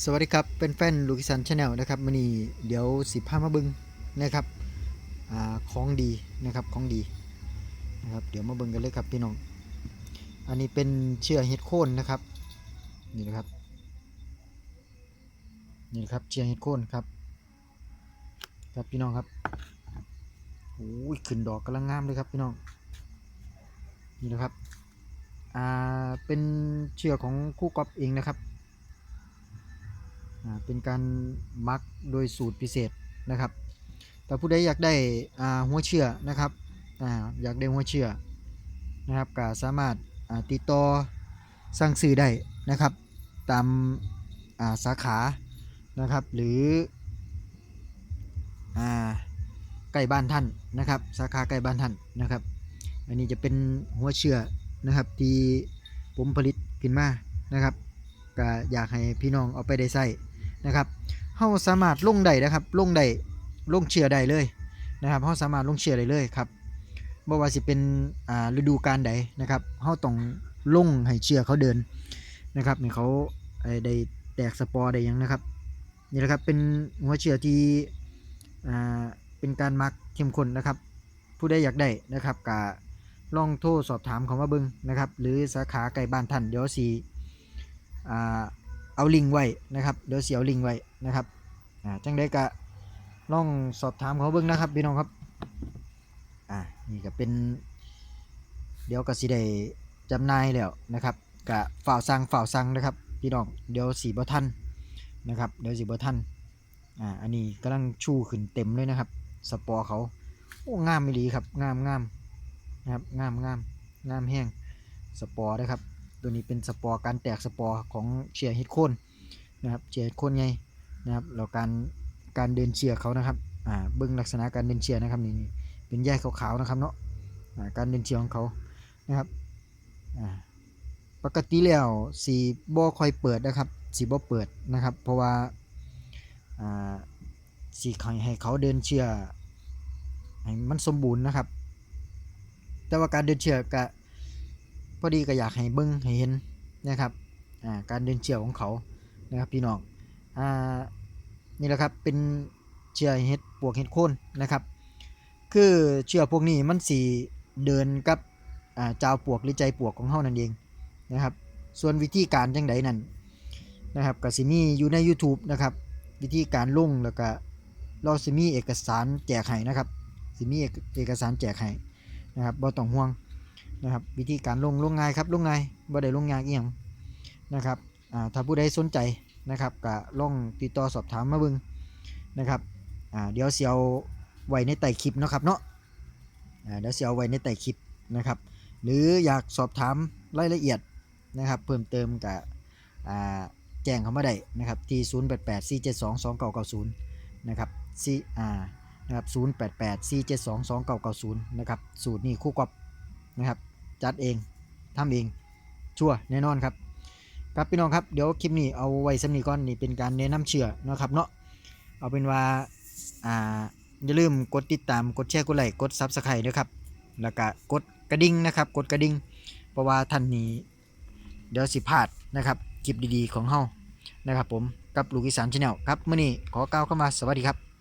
สวัสดีครับเป็นแฟนลูกิสันชาแนลนะครับมันนี้เดี๋ยวสิพามาบึงนะครับอของดีนะครับของดีนะครับเดี๋ยวมาบึงกันเลยครับพี่น้อง อันนี้เป็นเชื่อเห็ดโคนนะครับนี่นะครับนี่นะครับเชื่อเห็ดโคนครับ ครับพี่น้องครับโอ้ยขึ้นดอกกำลังงามเลยครับพี่น้องนี่นะครับอ่าเป็นเชื่อของคู่กอฟเองนะครับ เป็นการมักโดยสูตรพิเศษนะครับ แต่ผู้ใดอยากได้หัวเชื่อนะครับออยากได้หัวเชื่อนะครับก็สามารถติดต่อสั่งซื้อได้นะครับ ตามาสาขานะครับ หรือใกล้บ้านท่านนะครับ สาขาใกล้บ้านท่านนะครับ อันนี้จะเป็นหัวเชื่อนะครับที่ผมผลิตขึ้นมานะครับก็อยากให้พี่น้องเอาไปได้ใส่ นะครับเฮาสามารถลงได้นะครับลงได้ลงเชื่อได้เลยนะครับเฮาสามารถลงเชื่อได้เลยครับบ่ว่าสิเป็นอ่าฤดูกาลใดนะครับเฮาต้องลงให้เชื่อเขาเดินนะครับนี่เขาได้แตกสปอร์ได้ยังนะครับนี่แหละครับเป็นหัวเชื่อที่อ่าเป็นการมักเข้มข้นนะครับ ผู้ใดอยากได้นะครับก็ลองโทรสอบถามเขามาเบิ่งนะครับ หรือสาขาใกล้บ้านท่านเดี๋ยวสิอ่า เอาลิงไว้นะครับเดี๋ยวเสียเอาลิงไว้นะครับอ่าจังได้กะลองสอบถามเขาเบิ่งนะครับพี่น้องครับอ่านี่ก็เป็น เดี๋ยวก็สิได้จำนายแล้วนะครับกะฝ่าวสั่งฝ่าวสั่งนะครับพี่น้องเดี๋ยวสีบ่ทันนะครับเดี๋ยวสีบ่ทันอ่าอันนี้กำลังชูขึ้นเต็มเลยนะครับ สปอร์เขาโอ้งามไม่ดีครับงามงามนะครับงามงามงามแห้งสปอร์นะครับ ตัวนี้เป็นสปอร์การแตกสปอร์ของเชียร์ฮิตโคนนะครับเชียร์ฮิตโคนไงนะครับแล้วการการเดินเชียร์เขานะครับอ่าเบิ้งลักษณะการเดินเชียร์นะครับนี่เป็นแยกขาวๆนะครับเนาะอ่าการเดินเชียร์ของเขานะครับอ่าปกติแล้วสีบ่ค่อยเปิดนะครับสีบ่เปิดนะครับ เพราะว่าอ่าสีให้ให้เขาเดินเชียร์ให้มันสมบูรณ์นะครับ แต่ว่าการเดินเชียร์กะ พอดีก็อยากให้เบิ้งให้เห็นนะครับการเดินเชี่ยวของเขานะครับพี่น้องอ่านี่แหละครับเป็นเชือเห็ดปวกเห็ดโคนนะครับ คือเชือพวกนี้มันสีเดินกับเจ้าปวกหรือใจปวกของเฮานั่นเองนะครับ ส่วนวิธีการจังไดนั่นนะครับก็สิมีอยู่ใน YouTube นะครับวิธีการลงแล้วก็เราสิมีเอกสารแจกให้นะครับสิมีเอกสารแจกให้นะครับบ่ต้องห่วง นะครับวิธีการลงลงง่ายครับลงง่ายบ่ได้ลงยากอีหยังนะครับอ่าถ้าผู้ใดสนใจนะครับก็ลองติดต่อสอบถามมาบิ่งนะครับอ่าเดี๋ยวเสียวไว้ในใต้คลิปเนาะครับเนาะอ่าเดี๋ยวเสียวไว้ในใต้คลิปนะครับ หรืออยากสอบถามรายละเอียดนะครับ เพิ่มเติมกับอ่าแจ้งเข้ามาได้นะครับที่ 0884722990 นะครับซีอ่านะครับ0884722990 นะครับ สูตรนี้คู่กับนะครับ จัดเองทำเอง ชัวแน่นอนครับ ครับพี่น้องครับเดี๋ยวคลิปนี้เอาไว้สำนีก่อนนี่เป็นการแนะนำเชื่อนะครับเนาะเอาเป็นว่าอ่าอย่าลืมกดติดตามกดแชร์กดไลค์กดซับสไครต์ด้วยครับแล้วก็กดกระดิ่งนะครับ กดกระดิ่งเพราะว่าท่านนี้เดี๋ยวสิพลาดนะครับคลิปดีๆของเฮานะครับผมกับลูกอีสานชาแนลครับเมื้อนี้ขอกล่าวเข้ามาสวัสดีครับ